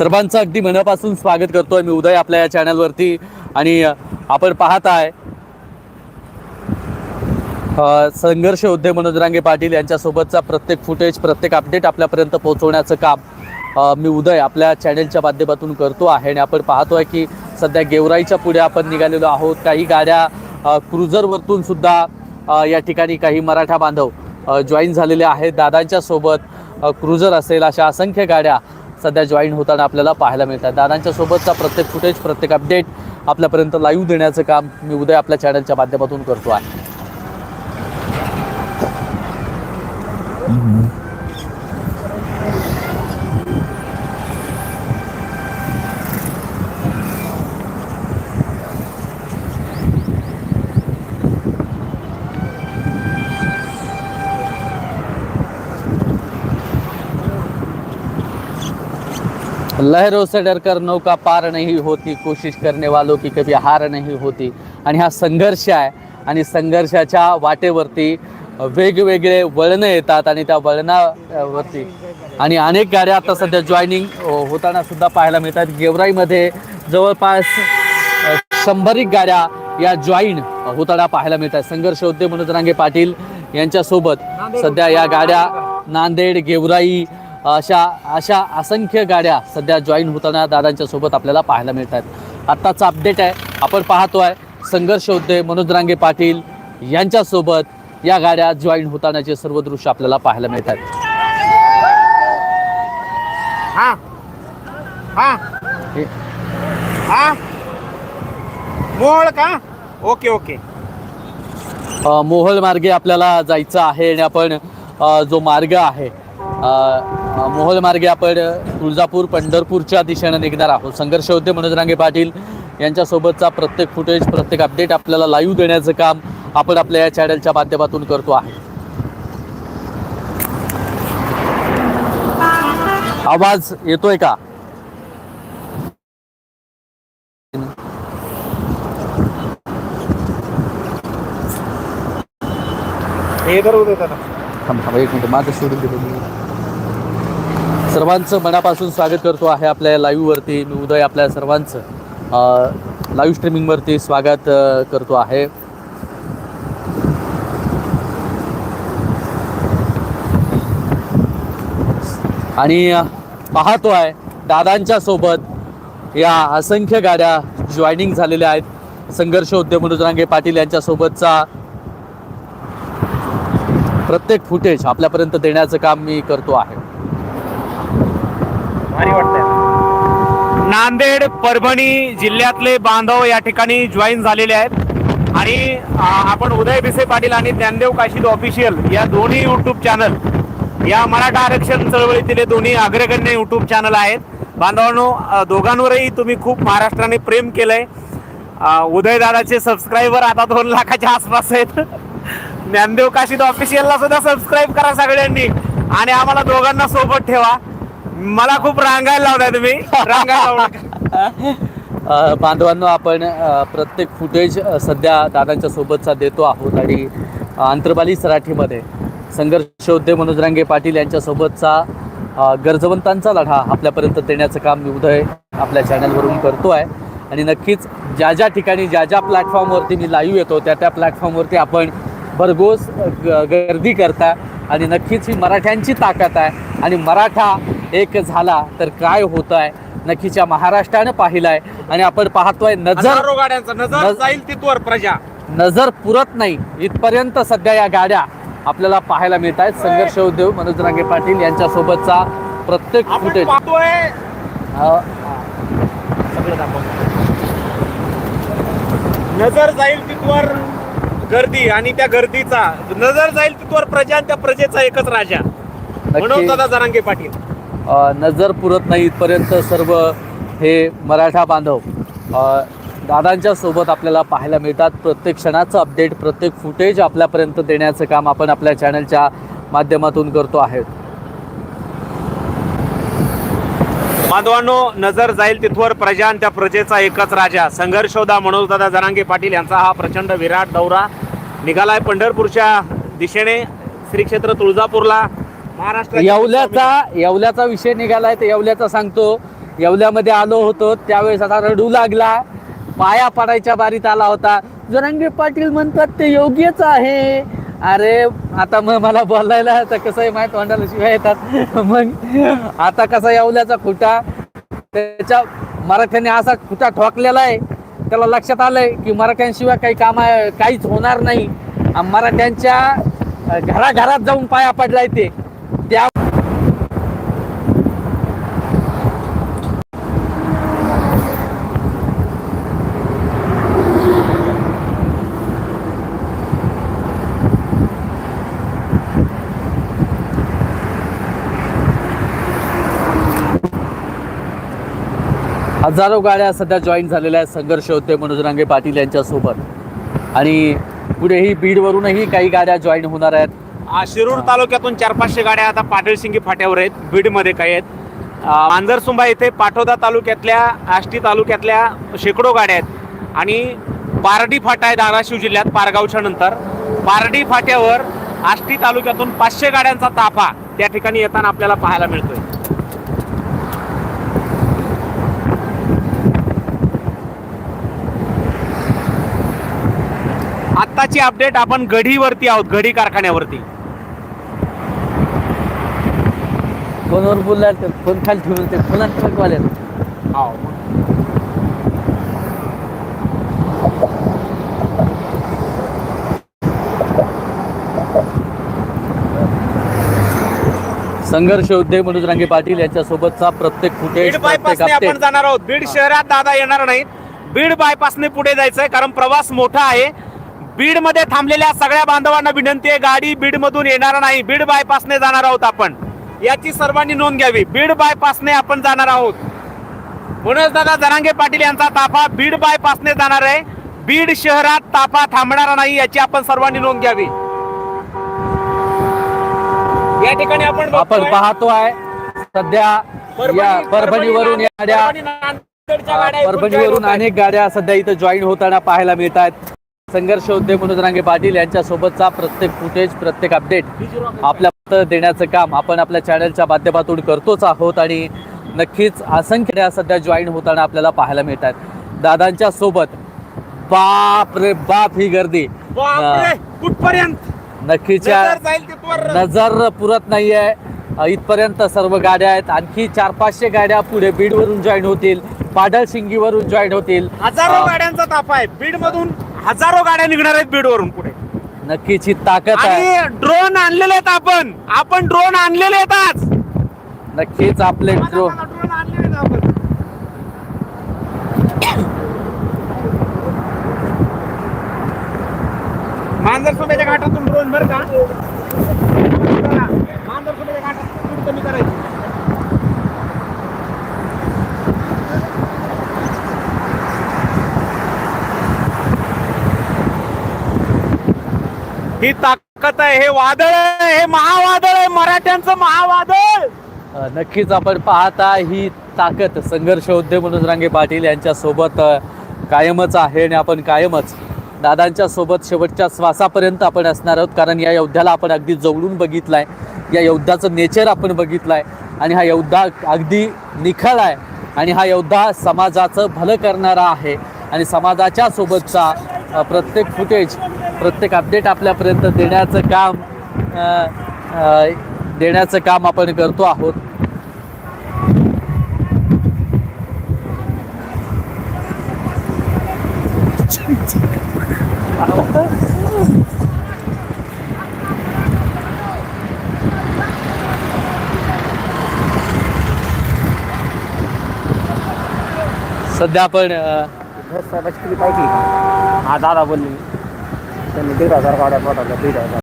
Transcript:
सर्वांचं अगदी मनापासून स्वागत करतोय मी उदय आपल्या या चॅनलवरती. आणि आपण पाहत आहे संघर्ष योद्धे मनोज रांगे पाटील यांच्यासोबतचा प्रत्येक फुटेज प्रत्येक अपडेट आपल्यापर्यंत पोहोचवण्याचं काम मी उदय आपल्या चॅनेलच्या माध्यमातून करतो आहे. आणि आपण पाहतोय की सध्या गेवराईच्या पुढे आपण निघालेलो आहोत. काही गाड्या क्रुझरवरतून सुद्धा या ठिकाणी काही मराठा बांधव जॉईन झालेले आहेत. दादांच्या सोबत क्रुझर असेल अशा असंख्य गाड्या सध्या जॉईन होताना आपल्याला पाहायला मिळतात. दादांच्या सोबतचा प्रत्येक फुटेज प्रत्येक अपडेट आपल्यापर्यंत लाईव्ह देण्याचं काम मी उदय आपल्या चॅनलच्या माध्यमातून करतो आहे. लहरों से डरकर नौका पार नहीं होती कोशिश करने वालों की कभी हार नहीं होती। आणि हा संघर्ष आहे आणि संघर्षाच्या वाटेवरती वेगवेगळे वळणं येतात आणि त्या वळणावरती आणि अनेक गाड्या आता सध्या जॉईनिंग होताना सुद्धा पाहायला मिळतात. गेवराईमध्ये जवळपास अ, शंभरीक गाड्या या जॉईन होताना पाहायला मिळतात. संघर्ष होते मनोज रांगे पाटील यांच्यासोबत सध्या या गाड्या नांदेड गेवराई अशा अशा असंख्य गाड्या सध्या जॉईन होताना दादांच्या सोबत आपल्याला पाहायला मिळतात आत्ताचा अपडेट आहे. आपण पाहतोय संघर्ष योद्धे मनोज रांगे पाटील यांच्यासोबत या गाड्या जॉईन होतानाचे सर्व दृश्य आपल्याला पाहायला मिळतात हा. हा. हे- हा. मोळ का? Okay okay. मोहोळ मार्गे आपल्याला जायचं आहे आणि आपण जो मार्ग आहे मोहोळ मार्गे आपण तुळजापूर पंढरपूरच्या दिशेनं निघणार आहोत. संघर्ष होते मनोज रांगे पाटील यांच्यासोबतचा प्रत्येक फुटेज प्रत्येक अपडेट आपल्याला लाईव्ह देण्याचं काम आपण आपल्या या चॅनलच्या माध्यमातून करतो आहे. आवाज येतोय का? हे एक मिनिट. माझं सोडून सर्वांचं मनापासून स्वागत करतो आहे आपल्या लाईव्हवरती. मी उदय आपल्या सर्वांचं. लाईव्ह स्ट्रीमिंगवरती स्वागत करतो आहे. आणि पाहतो आहे दादांच्या सोबत या असंख्य गाड्या जॉईनिंग झालेल्या आहेत. संघर्ष उद्योग मनोजरांगे पाटील यांच्यासोबतचा प्रत्येक फुटेज आपल्यापर्यंत देण्याचं काम मी करतो आहे. भारी वाटतंय. नांदेड परभणी जिल्ह्यातले बांधव या ठिकाणी जॉईन झालेले आहेत. आणि आपण उदय भिसे पाटील आणि ज्ञानदेव काशीद ऑफिशियल या दोन्ही युट्यूब चॅनल या मराठा आरक्षण चळवळीतील दोन्ही अग्रगण्य युट्यूब चॅनल आहेत. बांधवांनो दोघांवरही तुम्ही खूप महाराष्ट्राने प्रेम केलंय. उदयदादाचे सबस्क्रायबर आता दोन लाखाच्या आसपास आहेत. ज्ञानदेव काशीद ऑफिशियलला सुद्धा सबस्क्राईब करा सगळ्यांनी. आणि आम्हाला दोघांना सोबत ठेवा. मला खूप रांगायला लावलाय तुम्ही. रांगायला लावलाय. अ, बांधवांनो आपण अ, प्रत्येक फुटेज अ, सध्या दादांच्या सोबतचा देतो आहोत आणि आंतरबाली सराठीमध्ये संघर्ष योद्धे मनोज रांगे पाटील यांच्यासोबतचा अ, गरजवंतांचा लढा आपल्यापर्यंत देण्याचं काम मी उदय आपल्या चॅनलवरून करतो आहे आणि नक्कीच ज्या ज्या ठिकाणी ज्या ज्या प्लॅटफॉर्मवरती मी लाईव्ह येतो त्या त्या प्लॅटफॉर्मवरती आपण भरघोस ग- गर्दी करता आणि नक्कीच ही मराठ्यांची ताकद आहे. आणि मराठा एक झाला तर काय होत आहे नक्कीच या महाराष्ट्रानं पाहिलं आहे आणि आपण पाहतोय नजर गाड्यांचा. नजर नज- जाईल तिथवर प्रजा. नजर पुरत नाही. इथपर्यंत सध्या या गाड्या आपल्याला पाहायला मिळत आहेत संघर्ष उद्योग मनोज रांगे पाटील यांच्यासोबतचा प्रत्येक आपण फुटेज पाहतोय. अ, सगळं दाखव. नजर जाईल तिथवर. गर्दी आणि त्या गर्दीचा नजर जाईल तिथवर प्रजा आणि त्या प्रजेचा एकच राजा. म्हणून दादा जरांगे पाटील. अ, नजर पुरत नाही इथपर्यंत सर्व हे मराठा बांधव. अ, दादांच्या सोबत आपल्याला पाहायला मिळतात. प्रत्येक क्षणाचं अपडेट प्रत्येक फुटेज आपल्यापर्यंत देण्याचं काम आपण आपल्या चॅनलच्या माध्यमातून करतो आहे. बांधवांनो नजर जाईल तिथवर प्रजा आणि त्या प्रजेचा एकच राजा. संघर्षोदा मनोजदादा जरांगे पाटील यांचा हा प्रचंड विराट दौरा निघालाय पंढरपूरच्या दिशेने श्री क्षेत्र तुळजापूरला. महाराष्ट्र येवल्याचा येवल्याचा विषय निघालाय तर येवल्याचा सांगतो. येवल्यामध्ये आलो होतो त्यावेळेस आता रडू लागला. पाया पडायच्या बारीत आला होता. जरांगे पाटील म्हणतात ते योग्यच आहे. अरे आता मग मला बोलायला तर कसं आहे माहीत तोंडाला शिवाय येतात. मग आता कसा येवल्याचा खुटा. त्याच्या मराठ्याने असा खुटा ठोकलेला आहे. त्याला लक्षात आलंय की मराठ्यांशिवाय काही काम काहीच होणार नाही. मराठ्यांच्या घराघरात जाऊन पाया पडलाय ते त्या हजारो गाड्या सध्या जॉईन झालेल्या आहेत. संघर्ष होते मनोज रांगे पाटील यांच्यासोबत. आणि पुढेही बीडवरूनही काही गाड्या जॉईन होणार आहेत. शिरूर तालुक्यातून चार पाचशे गाड्या आता पाटळसिंगी फाट्यावर आहेत. बीडमध्ये काही आहेत. मांजरसुंबा येथे पाठोदा तालुक्यातल्या आष्टी तालुक्यातल्या शेकडो गाड्या आहेत. आणि पारडी फाटा आहे धाराशिव जिल्ह्यात पारगावच्या नंतर. पारडी फाट्यावर आष्टी तालुक्यातून पाचशे गाड्यांचा ताफा त्या ठिकाणी येताना आपल्याला पाहायला मिळतोय. आत्ताची अपडेट आपण गढीवरती आहोत गढी कारखान्यावरती. फोनवर बोलला फोन खाली ठेवून ते फोनात ट्रकवाले संघर्ष योद्धे मनोज रांगे पाटील यांच्या सोबतचा प्रत्येक फुटेज बीड प्रत्येक आपण update. जाणार आहोत. बीड शहरात दादा येणार नाहीत. बीड बायपासने पुढे जायचंय कारण प्रवास मोठा आहे. बीडमध्ये थांबलेल्या सगळ्या बांधवांना विनंती आहे गाडी बीड मधून येणार नाही. बीड बायपासने जाणार आहोत आपण. याची सर्वांनी नोंद घ्यावी. बीड बायपासने आपण जाणार आहोत. म्हणूनच दादा जरांगे पाटील यांचा ताफा बीड बायपासने जाणार आहे. बीड शहरात ताफा थांबणार नाही याची आपण सर्वांनी नोंद घ्यावी. या ठिकाणी आपण आपण पाहतो आहे सध्या या परभणी- परभणीवरून या गाड्या परभणी- नांदेडच्या गाड्या इथून join परभणीवरून. अनेक गाड्या सध्या इथं जॉईन होताना पाहायला मिळत आहेत संघर्ष होते मनोज रांगे पाटील यांच्या सोबतचा प्रत्येक फुटेज प्रत्येक अपडेट आपल्या देण्याचं काम आपण आपल्या चॅनलच्या माध्यमातून करतोच आहोत आणि नक्कीच असंख्य सध्या जॉईन होताना आपल्याला पाहायला मिळत आहेत. दादांच्या सोबत बाप रे बाप ही गर्दी. बापरे, कुठपर्यंत? नक्कीच नजर पुरत नाहीये. इथपर्यंत सर्व गाड्या आहेत. आणखी चार पाचशे गाड्या पुढे बीडवरून जॉईन होतील. पाडळ सिंगीवरून जॉईन होतील. हजारो गाड्यांचा ताफा आहे. बीड मधून हजारो गाड्या निघणार आहेत बीड वरून पुढे. नक्कीच ही ताकद आहे. आणि ड्रोन आणलेले आहेत आपण. आपण ड्रोन आणलेले आहेत आज. नक्कीच आपले ड्रो ड्रोन आणलेले आहेत आपण. मांजरसोब्याच्या घाटातून ड्रोन बरं का? घाटातून speed कमी करायची. ही ताकद आहे हे वादळ आहे हे महावादळ आहे मराठ्यांचं महावादळ. नक्कीच आपण पाहता ही ताकद संघर्ष होते मनोज रांगे पाटील यांच्या सोबत कायमच आहे आणि आपण कायमच दादांच्या सोबत शेवटच्या श्वासापर्यंत आपण असणार आहोत. कारण या योद्ध्याला आपण अगदी जवळून बघितलाय. या योद्ध्याचं नेचर आपण बघितलंय. आणि हा योद्धा अगदी निखळ आहे. आणि हा योद्धा समाजाचं भलं करणारा आहे. आणि समाजाच्या सोबतचा प्रत्येक फुटेज प्रत्येक अपडेट आपल्यापर्यंत देण्याचं काम देण्याचं काम आपण करतो आहोत. सध्या आपण अ, घर साहेबाची किती पाहिजे हा दादा बोलले